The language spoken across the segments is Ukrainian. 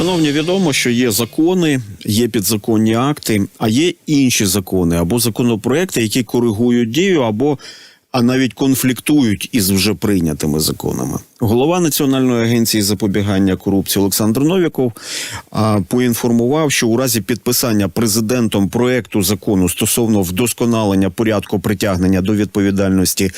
Шановні, відомо, що є закони, є підзаконні акти, а є інші закони або законопроекти, які коригують дію, або а навіть конфліктують із вже прийнятими законами. Голова Національної агенції запобігання корупції Олександр Новіков поінформував, що у разі підписання президентом проекту закону стосовно вдосконалення порядку притягнення до відповідальності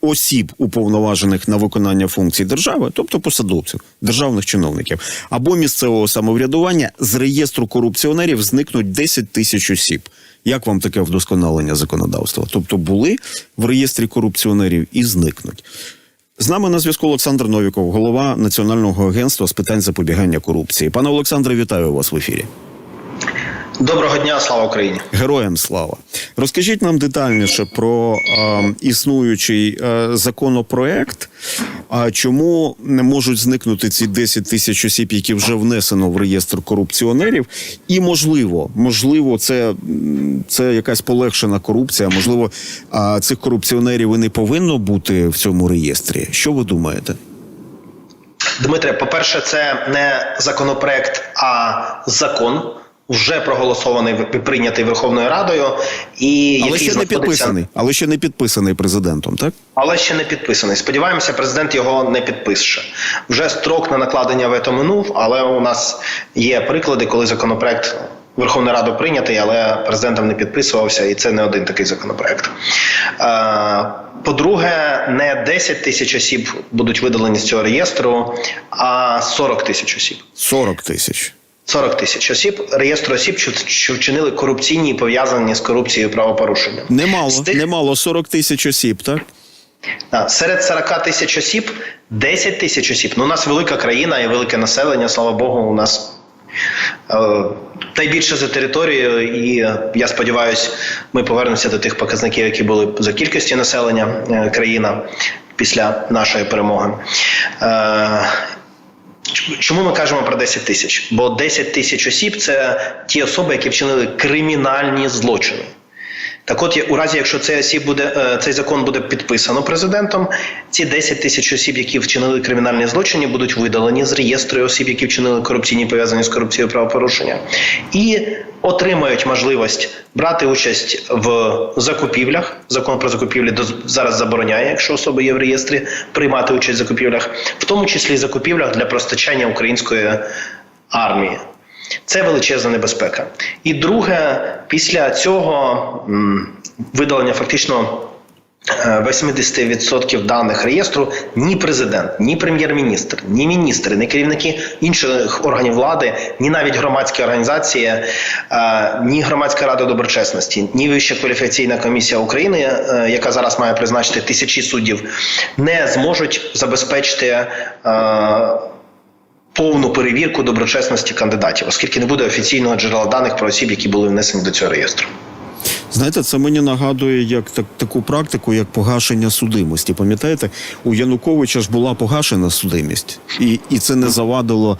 осіб, уповноважених на виконання функцій держави, тобто посадовців, державних чиновників або місцевого самоврядування, з реєстру корупціонерів зникнуть 10 тисяч осіб. Як вам таке вдосконалення законодавства? Тобто були в реєстрі корупціонерів і зникнуть. З нами на зв'язку Олександр Новіков, голова Національного агентства з питань запобігання корупції. Пане Олександре, вітаю вас в ефірі. Доброго дня, слава Україні. Героям слава. Розкажіть нам детальніше про е, існуючий е, законопроект. А чому не можуть зникнути ці 10 тисяч осіб, які вже внесено в реєстр корупціонерів? І можливо, можливо, це, це якась полегшена корупція. Можливо, а, цих корупціонерів і не повинно бути в цьому реєстрі. Що ви думаєте? Дмитре, по-перше, це не законопроект, а закон. Вже проголосований прийнятий Верховною Радою, і Але який ще не знаходиться- підписаний, але ще не підписаний президентом, так? але ще не підписаний. Сподіваємося, президент його не підпише. Вже строк на накладення вето минув, але у нас є приклади, коли законопроект Верховної Ради прийнятий, але президентом не підписувався, і це не один такий законопроект. Е, По-друге, не 10 тисяч осіб будуть видалені з цього реєстру, а 40 тисяч осіб. 40 тисяч. 40 тисяч осіб, реєстр осіб, що, що вчинили корупційні і пов'язані з корупцією правопорушення. Немало, тих- немало 40 тисяч осіб, так? Серед 40 тисяч осіб 10 тисяч осіб. Ну, у нас велика країна і велике населення, слава Богу, у нас е, найбільше за територією, і я сподіваюся, ми повернемося до тих показників, які були за кількості населення е, країна після нашої перемоги. Е, Чому ми кажемо про 10 тисяч? Бо 10 тисяч осіб це ті особи, які вчинили кримінальні злочини. Так от, у разі, якщо цей осіб буде е, цей закон буде підписано президентом, ці 10 тисяч осіб, які вчинили кримінальні злочини, будуть видалені з реєстру осіб, які вчинили корупційні пов'язані з корупцією правопорушення, і отримають можливість брати участь в закупівлях. Закон про закупівлі зараз забороняє, якщо особа є в реєстрі, приймати участь в закупівлях, в тому числі закупівлях для постачання української армії. Це величезна небезпека. І друге, після цього видалення фактично е, 80% даних реєстру ні президент, ні прем'єр-міністр, ні міністри, ні керівники інших органів влади, ні навіть громадські організації, е, ні громадська рада доброчесності, ні Вища кваліфікаційна комісія України, е, яка зараз має призначити тисячі суддів, не зможуть забезпечити. Повну перевірку доброчесності кандидатів, оскільки не буде офіційного джерела даних про осіб, які були внесені до цього реєстру. Знаєте, це мені нагадує як так, таку практику, як погашення судимості. Пам'ятаєте, у Януковича ж була погашена судимість, і, і це не завадило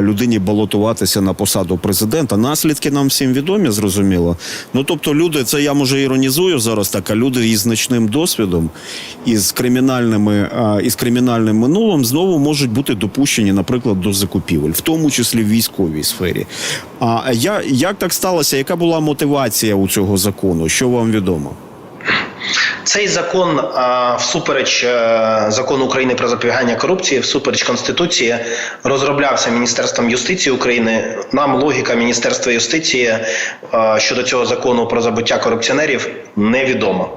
людині балотуватися на посаду президента. Наслідки нам всім відомі, зрозуміло. Ну тобто, люди, це я може іронізую зараз так, а люди із значним досвідом, із кримінальними із кримінальним минулим знову можуть бути допущені, наприклад, до закупівель, в тому числі в військовій сфері. А я як так сталося? Яка була мотивація у цього закону? Що вам відомо? Цей закон, а, всупереч е, закону України про запобігання корупції, всупереч конституції, розроблявся міністерством юстиції України. Нам логіка міністерства юстиції е, щодо цього закону про забуття корупціонерів невідома.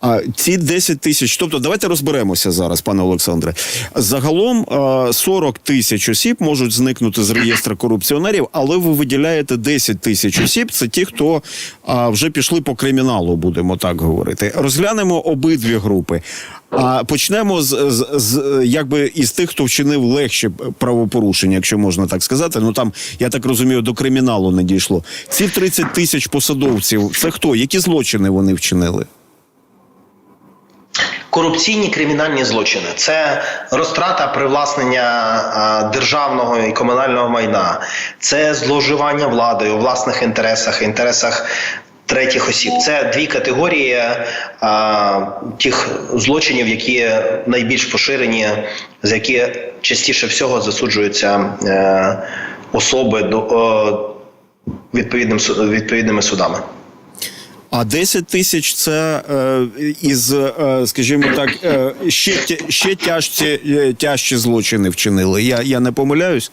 А ці 10 тисяч, тобто давайте розберемося зараз, пане Олександре. Загалом е, 40 тисяч осіб можуть зникнути з реєстру корупціонерів, але ви виділяєте 10 тисяч осіб. Це ті, хто вже пішли по криміналу, будемо так говорити. Розглянемо обидві групи. А почнемо з, з, з якби із тих, хто вчинив легші правопорушення, якщо можна так сказати. Ну там я так розумію, до криміналу не дійшло. Ці 30 тисяч посадовців. Це хто? Які злочини вони вчинили? Корупційні кримінальні злочини це розтрата привласнення державного і комунального майна, це зловживання владою у власних інтересах, інтересах третіх осіб. Це дві категорії а, тих злочинів, які найбільш поширені, за які частіше всього засуджуються е, особи до е, відповідним відповідними судами. А 10 тисяч це е, із, е, скажімо так, е, ще, ще тяжчі, е, тяжчі злочини вчинили. Я, я не помиляюсь?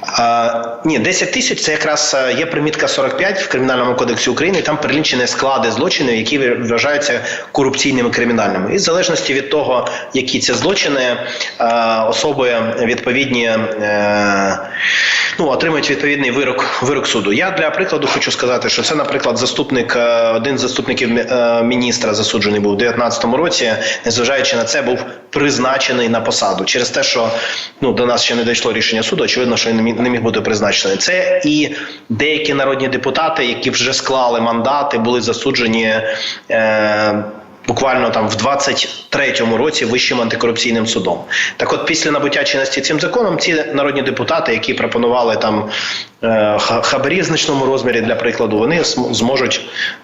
А, ні, 10 тисяч це якраз е, є примітка 45 в Кримінальному кодексі України. Там перелічені склади злочинів, які вважаються корупційними кримінальними. І в залежності від того, які це злочини, е, особи відповідні ну, отримують відповідний вирок, вирок суду. Я для прикладу хочу сказати, що це, наприклад, заступник, е, один з заступників е, міністра засуджений був у 2019 році, незважаючи на це, був призначений на посаду через те, що ну до нас ще не дійшло рішення суду. Очевидно, що він не міг бути призначений. Це і деякі народні депутати, які вже склали мандати, були засуджені. Е, Буквально там в 23-му році вищим антикорупційним судом. Так, от після набуття чинності цим законом, ці народні депутати, які пропонували там е, хабарі в значному розмірі для прикладу, вони зможуть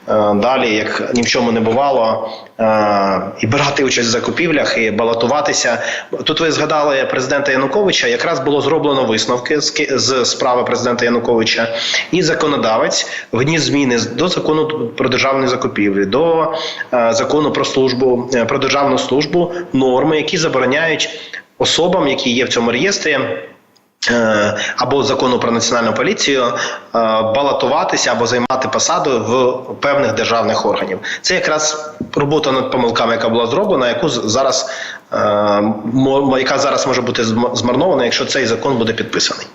е, далі, як ні в чому не бувало, е, і брати участь в закупівлях, і балотуватися. Тут ви згадали президента Януковича. Якраз було зроблено висновки з, справи президента Януковича, і законодавець вніс зміни до закону про державні закупівлі, до закону про службу е, про державну службу, норми, які забороняють особам, які є в цьому реєстрі. е, Або закону про національну поліцію е, балотуватися або займати посаду в певних державних органів. Це якраз робота над помилками, яка була зроблена, яку зараз яка зараз може бути зм- змарнована, якщо цей закон буде підписаний.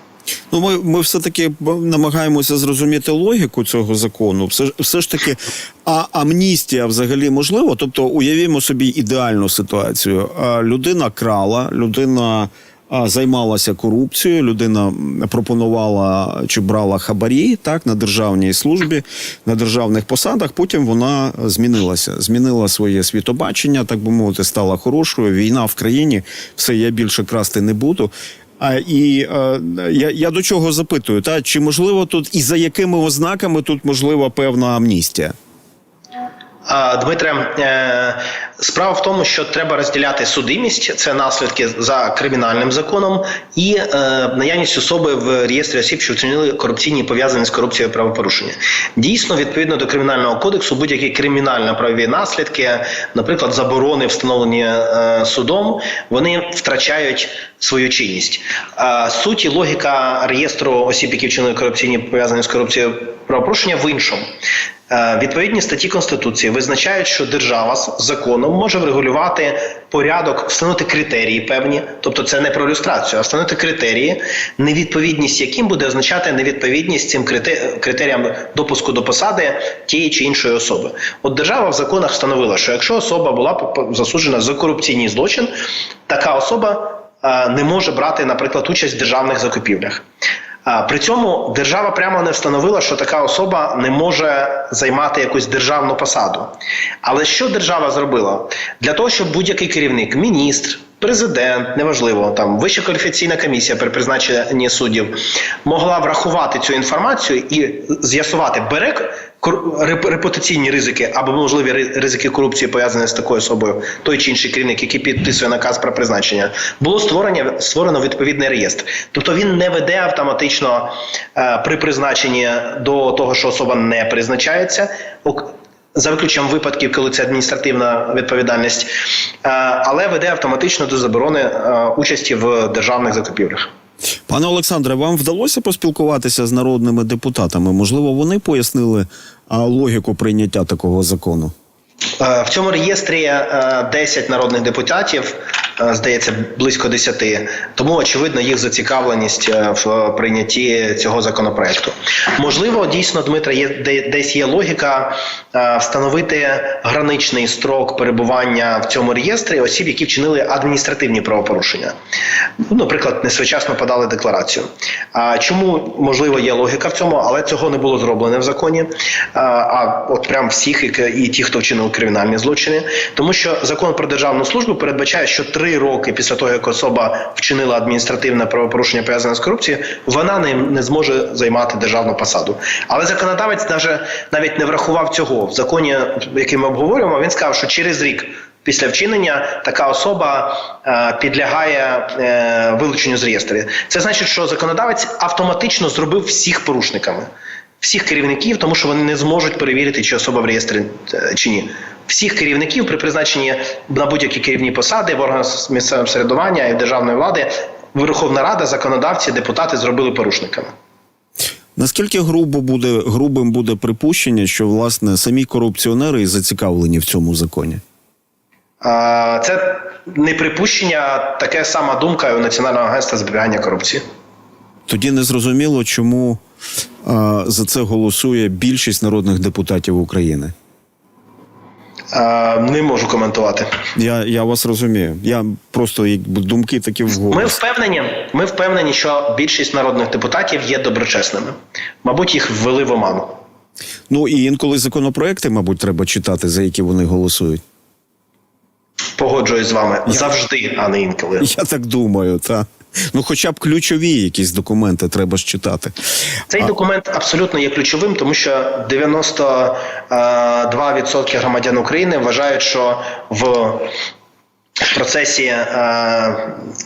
Ну, ми, ми все-таки намагаємося зрозуміти логіку цього закону. Все, все ж таки, а амністія взагалі можливо? Тобто, уявімо собі ідеальну ситуацію. Людина крала, людина займалася корупцією, людина пропонувала чи брала хабарі так на державній службі, на державних посадах. Потім вона змінилася, змінила своє світобачення, так би мовити, стала хорошою. Війна в країні, все я більше красти не буду. А і е, я, я до чого запитую, та чи можливо тут і за якими ознаками тут можлива певна амністія? Дмитре, е, справа в тому, що треба розділяти судимість, це наслідки за кримінальним законом, і е, наявність особи в реєстрі осіб, що вчинили корупційні пов'язані з корупцією правопорушення. Дійсно, відповідно до кримінального кодексу, будь-які кримінально-правові наслідки, наприклад, заборони, встановлені е, судом, вони втрачають свою чинність. Е, суть і логіка реєстру осіб, які вчинили корупційні пов'язані з корупцією правопорушення, в іншому. Е, Відповідні статті Конституції визначають, що держава законом може врегулювати порядок, встановити критерії певні, тобто це не про люстрацію, а встановити критерії, невідповідність яким буде означати невідповідність цим критеріям допуску до посади тієї чи іншої особи. От держава в законах встановила, що якщо особа була засуджена за корупційний злочин, така особа е, не може брати, наприклад, участь в державних закупівлях. При цьому держава прямо не встановила, що така особа не може займати якусь державну посаду. Але що держава зробила? Для того, щоб будь-який керівник, міністр, президент, неважливо, там вища кваліфікаційна комісія при призначенні суддів могла врахувати цю інформацію і з'ясувати, бере репутаційні ризики або можливі ризики корупції пов'язані з такою особою, той чи інший керівник, який підписує наказ про призначення, було створення створено відповідний реєстр. Тобто він не веде автоматично е, при призначенні до того, що особа не призначається. За виключенням випадків, коли це адміністративна відповідальність, е, але веде автоматично до заборони е, участі в державних закупівлях. Пане Олександре, вам вдалося поспілкуватися з народними депутатами? Можливо, вони пояснили логіку прийняття такого закону? Е, В цьому реєстрі е, 10 народних депутатів, здається, близько 10. Тому очевидно їх зацікавленість е, в прийнятті цього законопроекту. Можливо, дійсно, Дмитро, є десь є логіка е, встановити граничний строк перебування в цьому реєстрі осіб, які вчинили адміністративні правопорушення. Ну, наприклад, несвоєчасно подали декларацію. А чому можливо є логіка в цьому, але цього не було зроблено в законі. А, от прям всіх і ті, хто вчинив кримінальні злочини, тому що закон про державну службу передбачає, що три роки після того, як особа вчинила адміністративне правопорушення пов'язане з корупцією, вона не, не зможе займати державну посаду. Але законодавець навіть, навіть не врахував цього в законі, який ми обговорюємо. Він сказав, що через рік Після вчинення така особа е, підлягає е, вилученню з реєстрів. Це значить, що законодавець автоматично зробив всіх порушниками, всіх керівників, тому що вони не зможуть перевірити, чи особа в реєстрі е, чи ні. Всіх керівників при призначенні на будь-які керівні посади в органах місцевого самоврядування і державної влади Верховна Рада, законодавці, депутати зробили порушниками. Наскільки грубо буде грубим буде припущення, що власне самі корупціонери і зацікавлені в цьому законі? А, Це не припущення, а таке сама думка у Національного агентства запобігання корупції. Тоді не зрозуміло, чому а, за це голосує більшість народних депутатів України. А, Не можу коментувати. Я, я вас розумію. Я просто думки такі Ми впевнені, ми впевнені, що більшість народних депутатів є доброчесними. Мабуть, їх ввели в оману. Ну і інколи законопроекти, мабуть, треба читати, за які вони голосують. Погоджуюсь з вами завжди, а не інколи. Я так думаю, та. Ну, хоча б ключові якісь документи треба ж читати. Цей документ абсолютно є ключовим, тому що 92% громадян України вважають, що в в процесі е,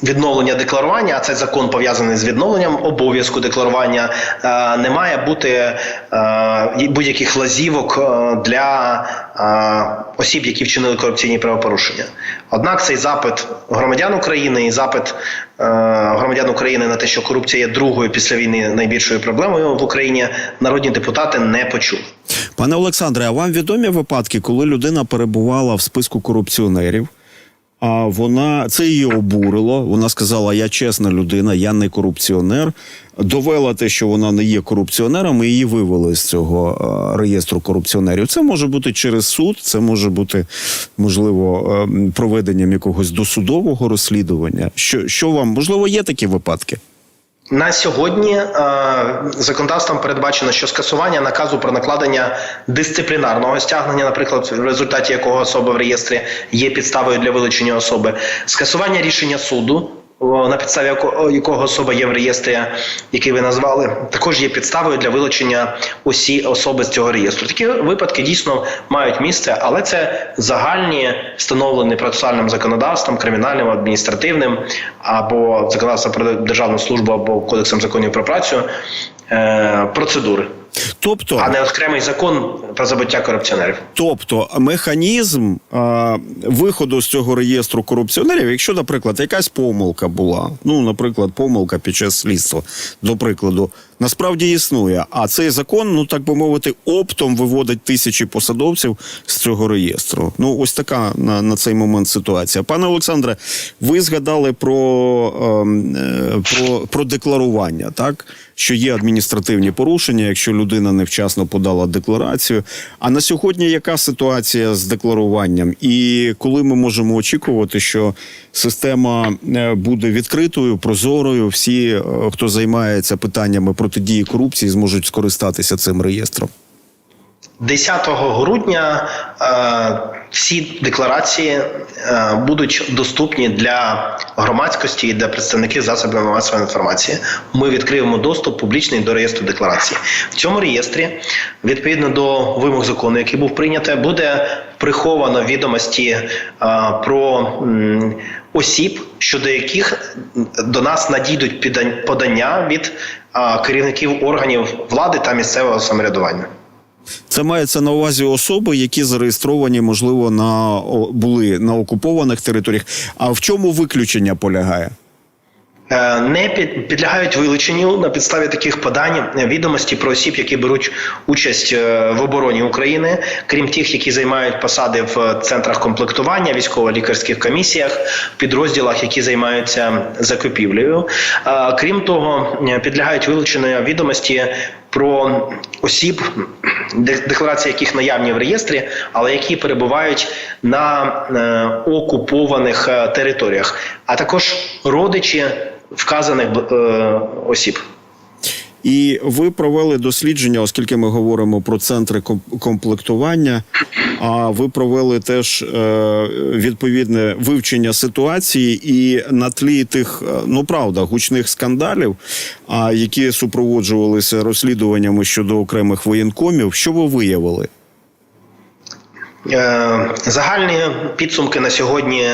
відновлення декларування, а цей закон пов'язаний з відновленням обов'язку декларування, е, не має бути е, будь-яких лазівок е, для е, осіб, які вчинили корупційні правопорушення. Однак цей запит громадян України і запит е, громадян України на те, що корупція є другою після війни найбільшою проблемою в Україні, народні депутати не почули. Пане Олександре, а вам відомі випадки, коли людина перебувала в списку корупціонерів? А вона це її обурило. Вона сказала: Я чесна людина, я не корупціонер. Довела те, що вона не є корупціонером, і її вивели з цього е, реєстру корупціонерів. Це може бути через суд, це може бути можливо е, проведенням якогось досудового розслідування. Що, що вам можливо є такі випадки? На сьогодні е, законодавством передбачено, що скасування наказу про накладення дисциплінарного стягнення, наприклад, в результаті якого особа в реєстрі є підставою для вилучення особи, скасування рішення суду. На підставі яко- якого особа є в реєстрі, який ви назвали, також є підставою для вилучення усі особи з цього реєстру. Такі випадки дійсно мають місце, але це загальні встановлені процесуальним законодавством, кримінальним, адміністративним або законодавством про державну службу, або кодексом законів про працю процедури, Тобто, а не окремий закон про забуття корупціонерів. Тобто механізм е, виходу з цього реєстру корупціонерів, якщо, наприклад, якась помилка була, ну, наприклад, помилка під час слідства, до прикладу, насправді існує. А цей закон, ну так би мовити, оптом виводить тисячі посадовців з цього реєстру. Ну, ось така на, на цей момент ситуація. Пане Олександре, ви згадали про, ем, е, про, про декларування, так? Що є адміністративні порушення, якщо людина невчасно подала декларацію. А на сьогодні яка ситуація з декларуванням? І коли ми можемо очікувати, що система е, буде відкритою, прозорою, всі, е, хто займається питаннями протидії корупції, зможуть скористатися цим реєстром? 10 грудня е, всі декларації е, будуть доступні для громадськості і для представників засобів масової інформації. Ми відкриємо доступ публічний до реєстру декларацій. В цьому реєстрі, відповідно до вимог закону, який був прийнятий, буде приховано відомості е, про осіб, щодо яких до нас надійдуть подання від е, керівників органів влади та місцевого самоврядування. Це мається на увазі особи, які зареєстровані, можливо, на були на окупованих територіях. А в чому виключення полягає? Е, Не під- підлягають вилученню на підставі таких подань е, відомості про осіб, які беруть участь е, в обороні України, крім тих, які займають посади в центрах комплектування, військово-лікарських комісіях, підрозділах, які займаються закупівлею. Крім того, підлягають вилученню відомості про осіб, декларації яких наявні в реєстрі, але які перебувають на е, окупованих е, територіях, а також родичі вказаних е, осіб. І ви провели дослідження, оскільки ми говоримо про центри комплектування. А ви провели теж е, відповідне вивчення ситуації, і на тлі тих, е, ну правда, гучних скандалів, які супроводжувалися розслідуваннями щодо окремих воєнкомів, що ви виявили? Е, Загальні підсумки на сьогодні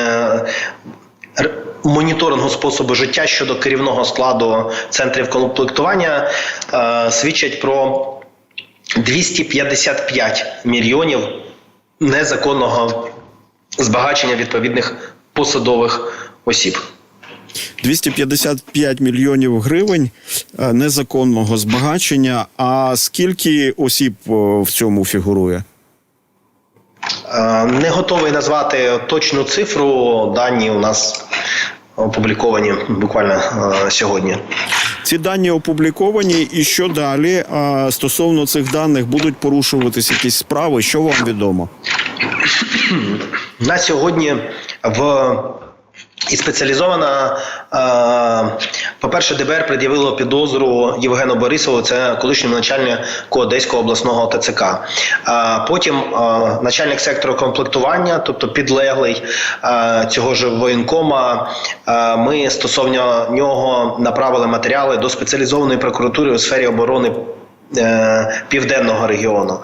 моніторингу способу життя щодо керівного складу центрів комплектування свідчать про 255 мільйонів незаконного збагачення відповідних посадових осіб. 255 мільйонів гривень е, незаконного збагачення. А скільки осіб е, в цьому фігурує? Е, Не готовий назвати точну цифру. Дані у нас опубліковані буквально сьогодні. Ці дані опубліковані, і що далі? А стосовно цих даних будуть порушуватись якісь справи. Що вам відомо? На сьогодні в і спеціалізована, е, по-перше, ДБР пред'явило підозру Євгену Борисову, це колишньому начальнику Одеського обласного ТЦК. Потім начальник сектору комплектування, тобто підлеглий цього ж воєнкома, ми стосовно нього направили матеріали до спеціалізованої прокуратури у сфері оборони південного регіону.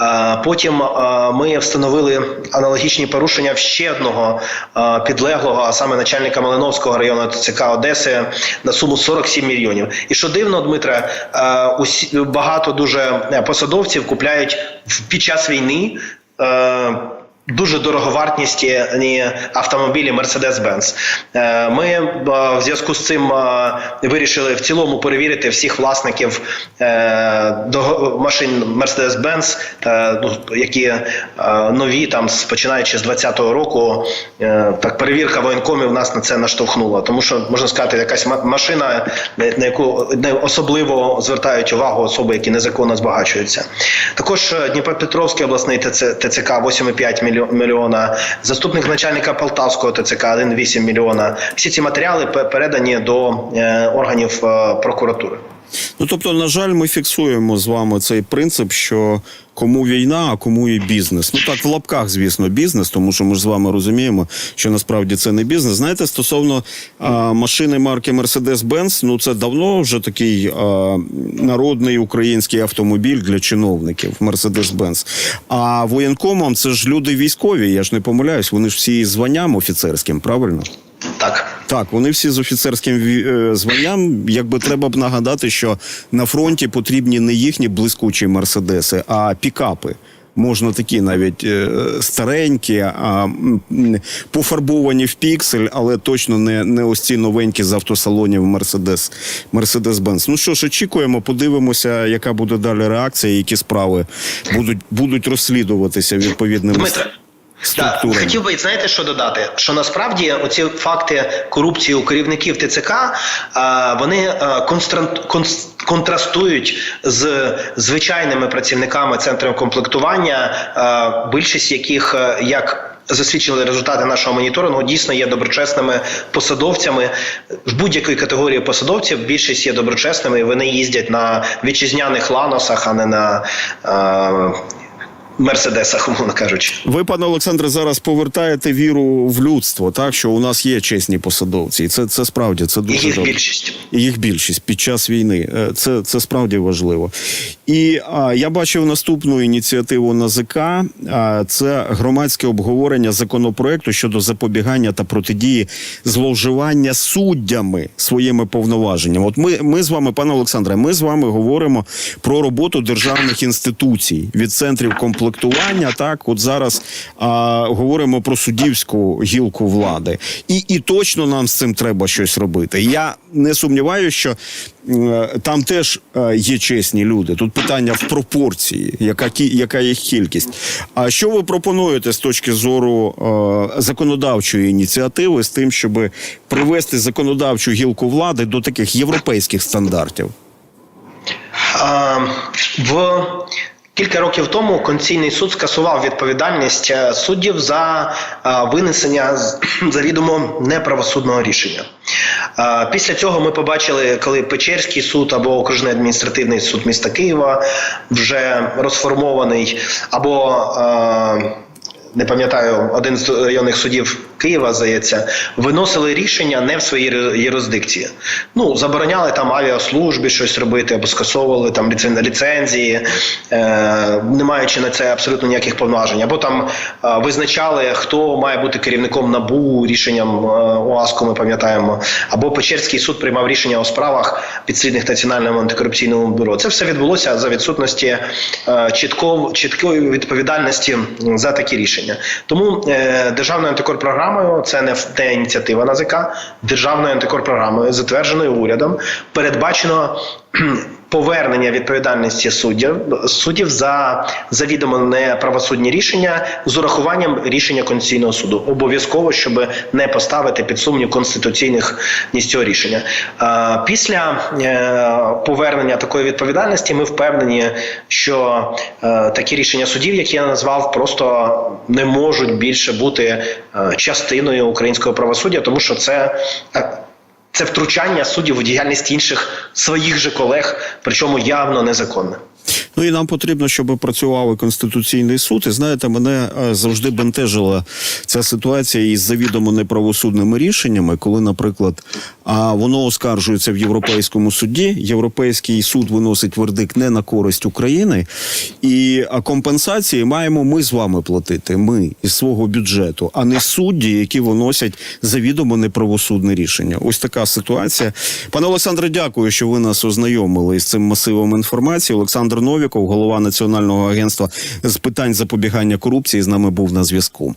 Е, Потім е, ми встановили аналогічні порушення в ще одного е, підлеглого, а саме начальника Малиновського району ТЦК Одеси на суму 47 мільйонів. І що дивно, Дмитре, е, багато дуже посадовців купляють під час війни. Дуже дороговартісні автомобілі Mercedes-Benz. Е, Ми е, в зв'язку з цим е, вирішили в цілому перевірити всіх власників машин Mercedes-Benz, ну, які нові, там починаючи з 2020 року. Так, перевірка воєнкомів нас на це наштовхнула. Тому що можна сказати, якась машина, на яку не особливо звертають увагу особи, які незаконно збагачуються. Також Дніпропетровський обласний ТЦК 8,5 мільйо- мільйона, заступник начальника Полтавського ТЦК 1,8 мільйона. Всі ці матеріали пе- передані до е, органів е, прокуратури. Ну тобто, на жаль, ми фіксуємо з вами цей принцип, що кому війна, а кому і бізнес. Ну так в лапках, звісно, бізнес, тому що ми ж з вами розуміємо, що насправді це не бізнес. Знаєте, стосовно а, машини марки Mercedes-Benz, ну це давно вже такий а, народний український автомобіль для чиновників. Mercedes-Benz. А воєнкомам це ж люди військові. Я ж не помиляюсь. Вони ж всі із званням офіцерським, правильно? Так. Вони всі з офіцерським е, званням. Якби треба б нагадати, що на фронті потрібні не їхні блискучі мерседеси, а пікапи. Можна такі навіть е, старенькі, а пофарбовані в піксель, але точно не, не ось ці новенькі з автосалонів Мерседес Мерседес-Бенц. Ну що ж, очікуємо, подивимося, яка буде далі реакція, які справи будуть, будуть розслідуватися відповідними Дмитре, Так, структурами. хотів би знаєте, що додати? Що насправді оці факти корупції у керівників ТЦК вони а, контрастують з звичайними працівниками центрів комплектування, більшість яких як. Засвідчили результати нашого моніторингу, дійсно є доброчесними посадовцями. В будь-якої категорії посадовців більшість є доброчесними, і вони їздять на вітчизняних ланосах, а не на е, мерседесах, умовно кажучи. Ви, пане Олександре, зараз повертаєте віру в людство, так що у нас є чесні посадовці, і це, це справді це І дуже їх добре. більшість. І їх більшість під час війни. Е, Це, це справді важливо. І а, я бачив наступну ініціативу НАЗК. А, це громадське обговорення законопроекту щодо запобігання та протидії зловживання суддями своїми повноваженнями. От ми, ми з вами, пане Олександре, ми з вами говоримо про роботу державних інституцій від центрів комплектування. Так, от зараз а, говоримо про суддівську гілку влади, і, і точно нам з цим треба щось робити. Я не сумніваюся, що е, там теж е, є чесні люди. Тут питання в пропорції, яка яка їх кількість. А що ви пропонуєте з точки зору е, законодавчої ініціативи з тим, щоб привести законодавчу гілку влади до таких європейських стандартів? В кілька років тому Конституційний суд скасував відповідальність е, суддів за е, винесення завідомо неправосудного рішення. Е, Після цього ми побачили, коли Печерський суд або окружний адміністративний суд міста Києва вже розформований, або не пам'ятаю, один з районних судів Києва, здається, виносили рішення не в своїй юрисдикції. Ну, забороняли там авіаслужбі щось робити або скасовували там ліцен- ліцензії, е, не маючи на це абсолютно ніяких повноважень, або там е, визначали, хто має бути керівником НАБУ рішенням е, ОАСКу, ми пам'ятаємо, або Печерський суд приймав рішення у справах підслідних Національному антикорупційному бюро. Це все відбулося за відсутності е, чітко, чіткої відповідальності за такі рішення. Тому е, державною антикорпрограмою це не, те ініціатива НАЗК, державною антикорпрограмою, затвердженою урядом, передбачено. Повернення відповідальності суддів суддів за завідомо неправосудні рішення з урахуванням рішення Конституційного суду. Обов'язково, щоб не поставити під сумнів конституційних цього рішення. Після е, повернення такої відповідальності ми впевнені, що е, такі рішення судів, які я назвав, просто не можуть більше бути е, частиною українського правосуддя, тому що це. Це втручання суддів у діяльність інших своїх же колег, причому явно незаконне. Ну і нам потрібно, щоб працював конституційний суд. І знаєте, мене е, завжди бентежила ця ситуація із завідомо неправосудними рішеннями, коли, наприклад, а воно оскаржується в Європейському суді. Європейський суд виносить вердикт не на користь України, і компенсації маємо ми з вами платити. Ми із свого бюджету, а не судді, які виносять завідомо неправосудне рішення. Ось така ситуація. Пане Олександре, дякую, що ви нас ознайомили з цим масивом інформації. Олександр Новіков, голова Національного агентства з питань запобігання корупції, з нами був на зв'язку.